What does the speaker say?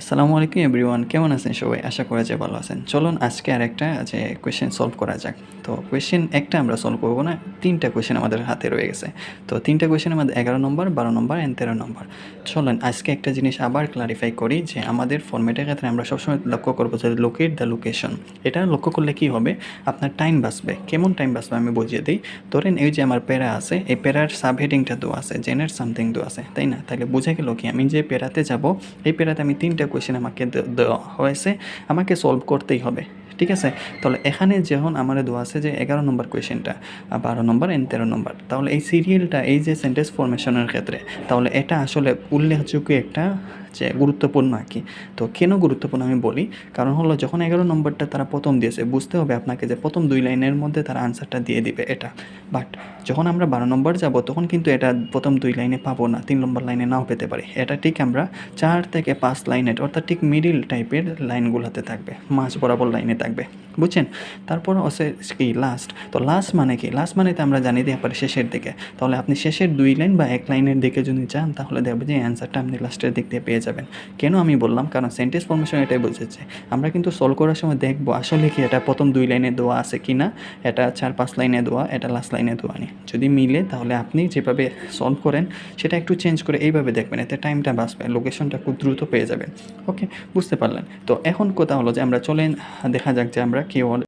আসসালামু আলাইকুম এভরিওয়ান, কেমন আছেন সবাই? আশা করা যায় ভালো আছেন। চলুন আজকে আর একটা যে কোয়েশ্চেন সলভ করা যাক। তো কোয়েশ্চেন একটা আমরা সলভ করব না, তিনটা কোয়েশ্চেন আমাদের হাতে রয়ে গেছে। তো তিনটা কোয়েশ্চেন আমাদের এগারো নম্বর, বারো নম্বর অ্যান্ড তেরো নম্বর। চলুন আজকে একটা জিনিস আবার ক্লারিফাই করি যে আমাদের ফর্মেটের ক্ষেত্রে আমরা সবসময় লক্ষ্য করব যে লোকেট দ্য লোকেশন এটা লক্ষ্য করলে কি হবে? আপনার টাইম বাঁচবে। কেমন টাইম বাঁচবে আমি বুঝিয়ে দিই। ধরেন এই যে আমার প্যারা আছে, এই প্যারার সাব হেডিংটা দেওয়া আছে জেনের সামথিং দেওয়া আছে, তাই না? তাহলে বুঝে গেল কি? আমি যে প্যারাতে যাব, এই প্যারাতে আমি তিনটা কোয়েশ্চেন আমাকে দেওয়া হয়েছে। আমাকে সলভ করতেই হবে। ঠিক আছে? তাহলে এখানে যখন আমার দেওয়া আছে যে এগারো নম্বর কোয়েশ্চেনটা বারো নম্বর এন্ড তেরো নম্বর, তাহলে এই সিরিয়ালটা এই যে সেন্টেন্স ফরমেশনের ক্ষেত্রে, তাহলে এটা আসলে উল্লেখযোগ্য একটা যে গুরুত্বপূর্ণ আর কি। তো কেন গুরুত্বপূর্ণ আমি বলি? কারণ হলো যখন এগারো নম্বরটা তারা প্রথম দিয়েছে, বুঝতে হবে আপনাকে যে প্রথম দুই লাইনের মধ্যে তারা আনসারটা দিয়ে দিবে এটা। বাট যখন আমরা বারো নম্বর যাব, তখন কিন্তু এটা প্রথম দুই লাইনে পাবো না, তিন নম্বর লাইনে নাও পেতে পারি। এটা ঠিক আমরা চার থেকে পাঁচ লাইনের অর্থাৎ ঠিক মিডিল টাইপের লাইনগুলোতে থাকবে, মাঝ বরাবর লাইনে থাকবে। বুঝছেন? তারপর আছে কি লাস্ট তো লাস্ট মানে কি? লাস্ট মানে তো আমরা জানি যে পারি শেষের দিকে। তাহলে আপনি শেষের দুই লাইন বা এক লাইনের দিকে যদি যান তাহলে দেখবেন যে অ্যান্সারটা আপনি লাস্টের দিক দিয়ে পেয়ে যাবেন। কেন আমি বললাম? কারণ সেন্টেন্স ফর্মেশন এটাই বুঝেছে আমরা কিন্তু সলভ করার সময় দেখব আসলে কি এটা প্রথম দুই লাইনে দেওয়া আছে কি না, এটা চার পাঁচ লাইনে দেওয়া, এটা লাস্ট লাইনে দেওয়া নেই। যদি মিলে তাহলে আপনি যেভাবে সলভ করেন, সেটা একটু চেঞ্জ করে এইভাবে দেখবেন, এতে টাইমটা বাঁচবে লোকেশনটা খুব দ্রুত পেয়ে যাবেন। ওকে বুঝতে পারলেন। তো এখন কথা হলো যে আমরা চলেন, দেখা যাক যে আমরা কেউ